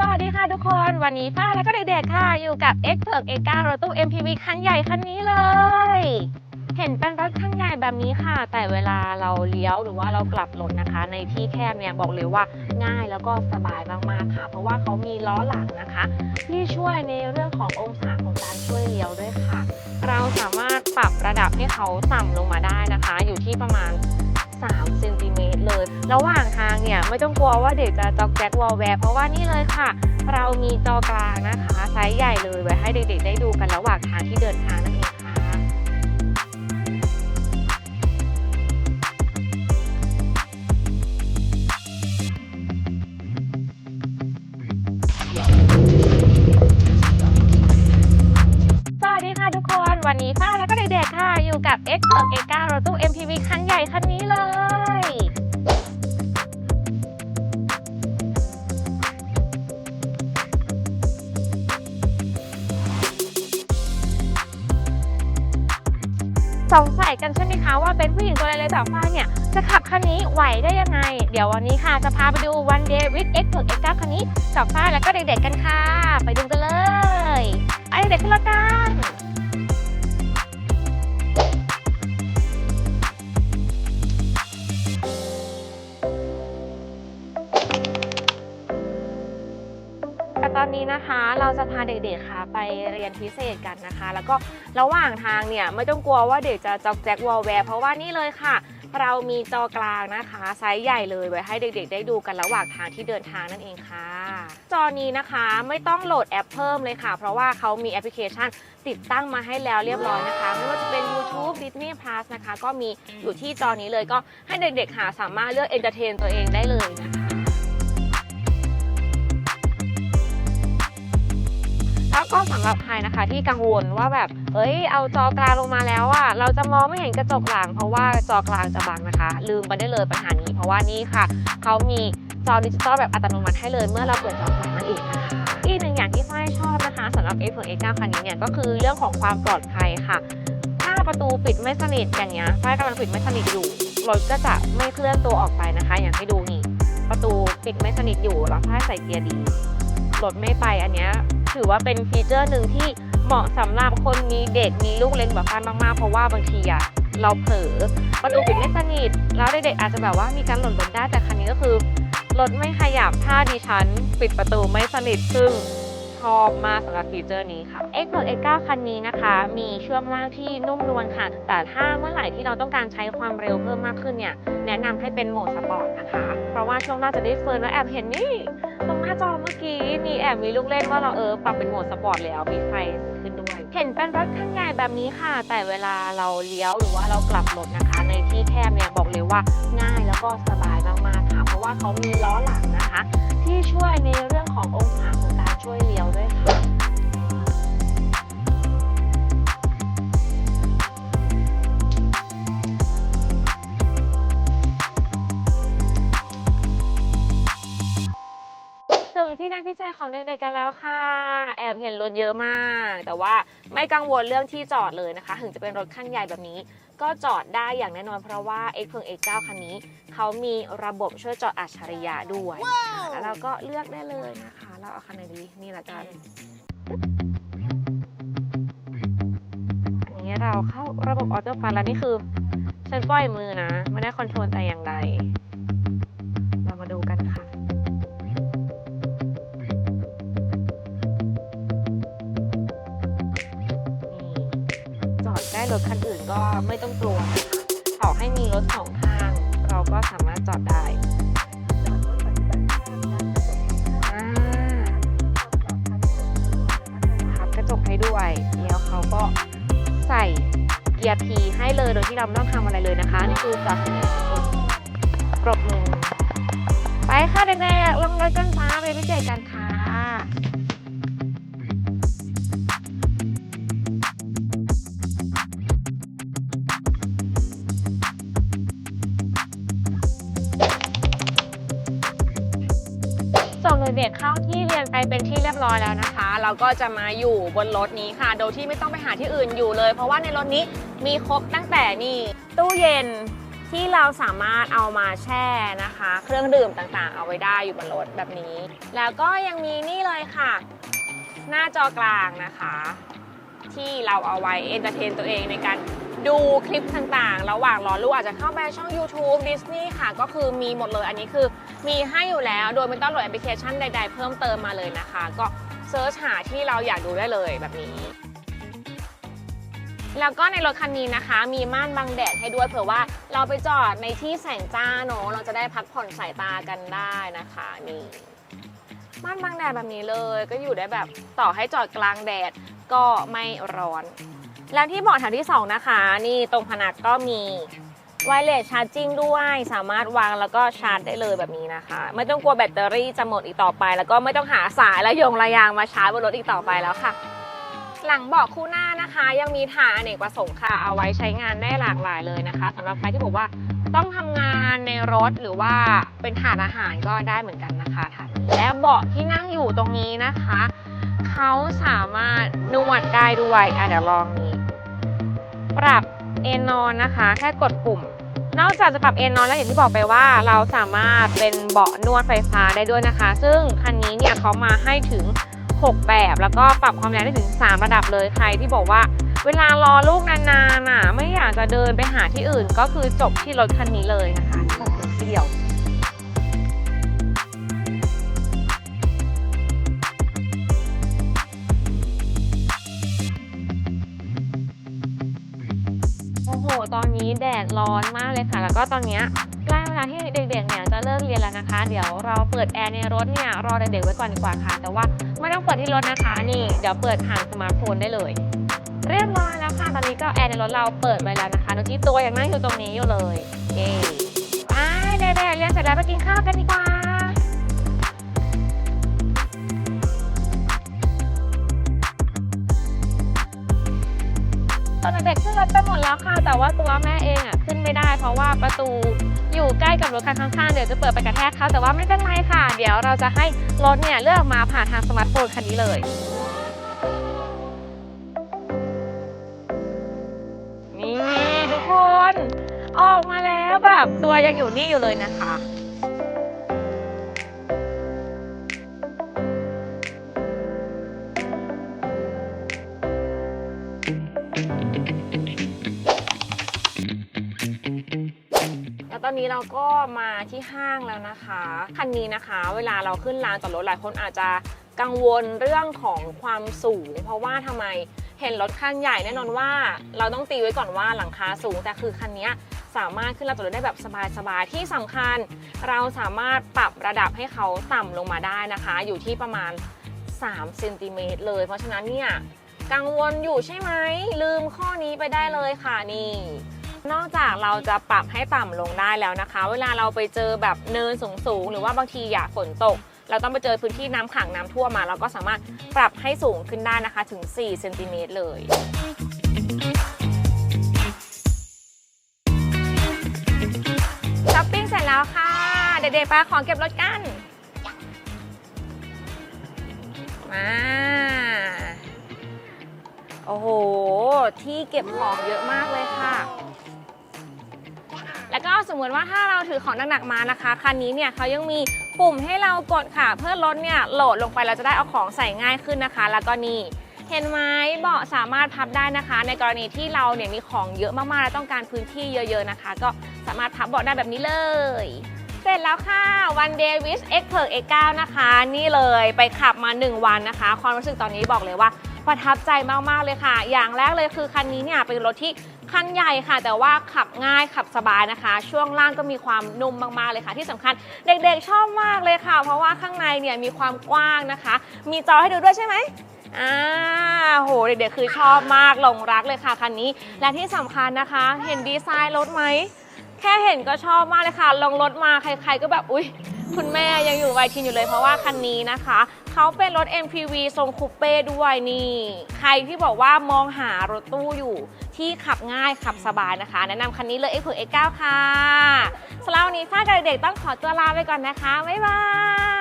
สวัสดีค่ะทุกคนวันนี้ฟ้าและก็เด็กๆค่ะ อยู่กับ X เ r 9รถตู้ MPV คันใหญ่คันนี้เลย เห็นเป็นรถคันใหญ่แบบนี้ค่ะ แต่เวลาเราเลี้ยวหรือว่าเรากลับรถนะคะ ในที่แคบเนี่ยบอกเลยว่าง่ายแล้วก็สบายมากๆค่ะ เพราะว่าเขามีล้อหลังนะคะ ที่ช่วยในเรื่องขององศาของการช่วยเลี้ยวด้วยค่ะ เราสามารถปรับระดับให้เขาต่ำลงมาได้นะคะ อยู่ที่ประมาณ 3เซนติเมตรเลย ระหว่างทางเนี่ยไม่ต้องกลัวว่าเด็กจะจอกแจ๊กวอลแวร์เพราะว่านี่เลยค่ะ เรามีจอกลางนะคะไซส์ใหญ่เลยไว้ให้เด็กๆได้ดูกันระหว่างทางที่เดินทางนั่นเอง สงสัยกันใช่ไหมคะว่าเป็นผู้หญิงตัวเล็กๆแบบฟ้าเนี่ย จะขับคันนี้ไหวได้ยังไง เดี๋ยววันนี้ค่ะจะพาไปดู One Day with X เ r 9คันนี้สาวฟ้าแล้วก็เด็กๆกันค่ะ ไปดูกันเลยไปเด็กๆขึ้นรถกัน ตอนนี้นะคะเราจะพาเด็กๆค่ะไปเรียนพิเศษกันนะคะ แล้วก็ระหว่างทางเนี่ยไม่ต้องกลัวว่าเด็กจะจอกแจ๊กวอลแวร์เพราะว่านี่เลยค่ะ เรามีจอกลางนะคะไซส์ใหญ่เลยไว้ให้เด็กๆ ได้ดูกันระหว่างทางที่เดินทางนั่นเองค่ะ จอนี้นะคะไม่ต้องโหลดแอปเพิ่มเลยค่ะ เพราะว่าเขามีแอปพลิเคชันติดตั้งมาให้แล้วเรียบร้อยนะคะ ไม่ว่าจะเป็น YouTube Disney Plus นะคะ ก็มีอยู่ที่จอนี้เลยก็ให้เด็กๆค่ะสามารถเลือกเอนเตอร์เทนตัวเองได้เลยนะคะ แล้วก็สำหรับใครนะคะที่กังวลว่าแบบเอ้ยเอาจอกลางลงมาแล้วอะเราจะมองไม่เห็นกระจกหลัง เพราะว่าจอกลางจะบังนะคะ ลืมไปได้เลยปัญหานี้ เพราะว่านี่ค่ะเขามีจอดิจิตอลแบบอัตโนมัติให้เลยเมื่อเราเปิดจอกลางนั่นเองนะคะอีกหนึ่งอย่างที่ฝ้ายชอบนะคะสำหรับ X 1 X 9 คันนี้เนี่ยก็คือเรื่องของความปลอดภัยค่ะ ถ้าประตูปิดไม่สนิทอย่างเงี้ยฝ้ายกำลังปิดไม่สนิทอยู่รถก็จะไม่เคลื่อนตัวออกไปนะคะ อย่างที่ดูนี่ประตูปิดไม่สนิทอยู่แล้วฝ้ายใส่เกียร์ดี รถไม่ไปอันเนี้ยถือว่าเป็นฟีเจอร์หนึ่งที่เหมาะสำหรับคนมีเด็กมีลูกเล็กแบบฟ้ามากๆ เพราะว่าบางทีอะเราเผลอประตูปิดไม่สนิทแล้วเด็กๆอาจจะแบบว่ามีการหล่นรถได้แต่คันนี้ก็คือรถไม่ขยับถ้าดิฉันปิดประตูไม่สนิทซึ่งชอบมากสำหรับฟีเจอร์นี้ค่ะ X 1 X 9 คันนี้นะคะ มีช่วงล่างที่นุ่มนวลค่ะ แต่ถ้าเมื่อไหร่ที่เราต้องการใช้ความเร็วเพิ่มมากขึ้นเนี่ย แนะนำให้เป็นโหมดสปอร์ตนะคะ เพราะว่าช่วงล่างจะได้เฟิร์นแล้วแอบเห็นนี่ ตรงหน้าจอเมื่อกี้มีแอบมีลูกเล่นว่าเราเออปรับเป็นโหมดสปอร์ตแล้วมีไฟขึ้นด้วย เห็นเป็นรถข้างใหญ่แบบนี้ค่ะ แต่เวลาเราเลี้ยวหรือว่าเรากลับรถนะคะ ในที่แคบเนี่ยบอกเลยว่าง่ายแล้วก็สบายมากๆค่ะ เพราะว่าเขามีล้อหลังนะคะ ที่ช่วยในเรื่องขององศาของการช่วยเลี้ยวด้วยค่ะ ที่นั่งพิเศษของเด็กๆกันแล้วค่ะ แอบเห็นรถเยอะมาก แต่ว่าไม่กังวลเรื่องที่จอดเลยนะคะ ถึงจะเป็นรถคันใหญ่แบบนี้ ก็จอดได้อย่างแน่นอนเพราะว่า X เพิง X9 คันนี้ เขามีระบบช่วยจอดอัจฉริยะด้วยนะคะแล้วเราก็เลือกได้เลยนะคะ เราเอาคันไหนดีนี่ละกันอันนี้เราเข้าระบบออโต้พาแล้วนี่คือ ฉันปล่อยมือนะ ไม่ได้คอนโทรลแต่อย่างใด รถคันอื่นก็ไม่ต้องกลัวนะคะขอให้มีรถสองข้าง เราก็สามารถจอดได้พับกระจกให้ด้วยแล้วเขาก็ใส่เกียร์ P ให้เลยโดยที่เราไม่ต้องทำอะไรเลยนะคะ นี่คือจอดเสร็จแล้วปรบมือไปค่ะเด็กๆลงรถกันฟ้าไปพิเศษกันค่ะ เด็กเข้าที่เรียนไปเป็นที่เรียบร้อยแล้วนะคะ เราก็จะมาอยู่บนรถนี้ค่ะ โดยที่ไม่ต้องไปหาที่อื่นอยู่เลย เพราะว่าในรถนี้มีครบตั้งแต่นี่ตู้เย็นที่เราสามารถเอามาแช่นะคะ เครื่องดื่มต่างๆ เอาไว้ได้อยู่บนรถแบบนี้ แล้วก็ยังมีนี่เลยค่ะ หน้าจอกลางนะคะ ที่เราเอาไว้เอนเตอร์เทนตัวเองในการ ดูคลิปต่างๆ ระหว่างรอลูกอาจจะเข้าไปช่อง YouTube Disney ค่ะ ก็คือมีหมดเลยอันนี้คือมีให้อยู่แล้วโดยไม่ต้องโหลดแอปพลิเคชันใดๆ เพิ่มเติมมาเลยนะคะ ก็เซิร์ชหาที่เราอยากดูได้เลยแบบนี้ แล้วก็ในรถคันนี้นะคะ มีม่านบังแดดให้ด้วยเผื่อว่าเราไปจอดในที่แสงจ้าเนอะเราจะได้พักผ่อนสายตากันได้นะคะนี่ม่านบังแดดแบบนี้เลย ก็อยู่ได้แบบต่อให้จอดกลางแดดก็ไม่ร้อน แล้วที่เบาะแถวที่ 2 นะคะ นี่ตรงพนักก็มีไวเลสชาร์จิ่งด้วย สามารถวางแล้วก็ชาร์จได้เลยแบบนี้นะคะ ไม่ต้องกลัวแบตเตอรี่จะหมดอีกต่อไป แล้วก็ไม่ต้องหาสายและยงระยางมาชาร์จบนรถอีกต่อไปแล้วค่ะ หลังเบาะคู่หน้านะคะ ยังมีถ่านอเนกประสงค์ค่ะ เอาไว้ใช้งานได้หลากหลายเลยนะคะสำหรับใครที่บอกว่าต้องทำงานในรถหรือว่าเป็นถานอาหารก็ได้เหมือนกันนะคะถ่านและเบาะที่นั่งอยู่ตรงนี้นะคะ เขาสามารถนวดได้ด้วยอะเดี๋ยวลองนี้ ปรับเอนนอนนะคะ แค่กดปุ่ม นอกจากจะปรับเอนนอนแล้วอย่างที่บอกไปว่า เราสามารถเป็นเบาะนวดไฟฟ้าได้ด้วยนะคะ ซึ่งคันนี้เนี่ยเขามาให้ถึง 6 แบบ แล้วก็ปรับความแรงได้ถึง 3 ระดับเลยใครที่บอกว่า เวลารอลูกนานๆน่ะไม่อยากจะเดินไปหาที่อื่น ก็คือจบที่รถคันนี้เลยนะคะจบทีเดียว หตอนนี้แดดร้อนมากเลยค่ะ แล้วก็ตอนนี้ใกล้เวลาที่เด็กๆเนี่ยจะเลิกเรียนแล้วนะคะ เดี๋ยวเราเปิดแอร์ในรถเนี่ยรอเด็กๆไว้ก่อนดีกว่าค่ะ แต่ว่าไม่ต้องเปิดที่รถนะคะนี่ เดี๋ยวเปิดผ่านสมาร์ทโฟนได้เลย เรียบร้อยแล้วค่ะ ตอนนี้ก็แอร์ในรถเราเปิดไว้แล้วนะคะน้องที่ตัวยังนั่งอยู่ตรงนี้อยู่เลยเย้ไปเด็กๆเรียนเสร็จแล้วไปกินข้าวกันดีกว่า ตอนเด็กๆขึ้นรถไปหมดแล้วค่ะ แต่ว่าตัวแม่เองอะขึ้นไม่ได้ เพราะว่าประตูอยู่ใกล้กับรถคันข้างๆ เดี๋ยวจะเปิดไปกระแทกเขาแต่ว่าไม่เป็นไรค่ะ เดี๋ยวเราจะให้รถเนี่ยเลือกมาผ่านทางสมาร์ทโฟนคันนี้เลย นี่ทุกคน ออกมาแล้วแบบตัวยังอยู่นี่อยู่เลยนะคะ อนนี้เราก็มาที่ห้างแล้วนะคะ คันนี้นะคะ เวลาเราขึ้นลานจอดรถหลายคนอาจจะกังวลเรื่องของความสูง เพราะว่าทำไมเห็นรถคันใหญ่แน่นอนว่า เราต้องตีไว้ก่อนว่าหลังคาสูง แต่คือคันนี้สามารถขึ้นลานจอดรถได้แบบสบายๆที่สำคัญ เราสามารถปรับระดับให้เขาต่ำลงมาได้นะคะ อยู่ที่ประมาณ3เซนติเมตรเลย เพราะฉะนั้นเนี่ยกังวลอยู่ใช่ไหมลืมข้อนี้ไปได้เลยค่ะนี่ นอกจากเราจะปรับให้ต่ำลงได้แล้วนะคะ เวลาเราไปเจอแบบเนินสูงๆหรือว่าบางทีอยากฝนตก เราต้องไปเจอพื้นที่น้ำขังน้ำท่วมมา เราก็สามารถปรับให้สูงขึ้นได้นะคะถึง4เซนติเมตรเลยช้อปปิ้งเสร็จแล้วค่ะ เด็กๆไปของเก็บรถกัน มาโอ้โห ที่เก็บของเยอะมากเลยค่ะ แล้วก็สมมติว่าถ้าเราถือของหนักๆมานะคะคันนี้เนี่ยเขายังมีปุ่มให้เรากดค่ะ เพื่อรถเนี่ยโหลดลงไปเราจะได้เอาของใส่ง่ายขึ้นนะคะ แล้วก็นี่เห็นไหมเบาะสามารถพับได้นะคะ ในกรณีที่เราเนี่ยมีของเยอะมากๆและต้องการพื้นที่เยอะ ๆนะคะ ก็สามารถพับเบาะได้แบบนี้เลย เสร็จแล้วค่ะวันเดวิส X p e r X9 นะคะ นี่เลยไปขับมา 1 วันนะคะ ความรู้สึกตอนนี้บอกเลยว่าประทับใจมากๆเลยค่ะ อย่างแรกเลยคือคันนี้เนี่ยเป็นรถที่ คันใหญ่ค่ะ แต่ว่าขับง่ายขับสบายนะคะ ช่วงล่างก็มีความนุ่มมากๆเลยค่ะ ที่สำคัญเด็กๆชอบมากเลยค่ะ เพราะว่าข้างในเนี่ยมีความกว้างนะคะ มีจอให้ดูด้วยใช่ไหมอ่าโหเด็กๆคือชอบมากหลงรักเลยค่ะคันนี้ และที่สำคัญนะคะ เห็นดีไซน์รถไหมแค่เห็นก็ชอบมากเลยค่ะ ลองรถมาใคร ๆ ก็แบบอุ๊ย คุณแม่ยังอยู่วัยทีนอยู่เลยเพราะว่าคันนี้นะคะ เขาเป็นรถ MPV ทรงคูเป้ด้วยนี่ ใครที่บอกว่ามองหารถตู้อยู่ที่ขับง่ายขับสบายนะคะ แนะนำคันนี้เลย X 9ค่ะสำหรับวันนี้ฟ้ากับเด็กๆต้องขอตัวลาไปก่อนนะคะ บ๊ายบาย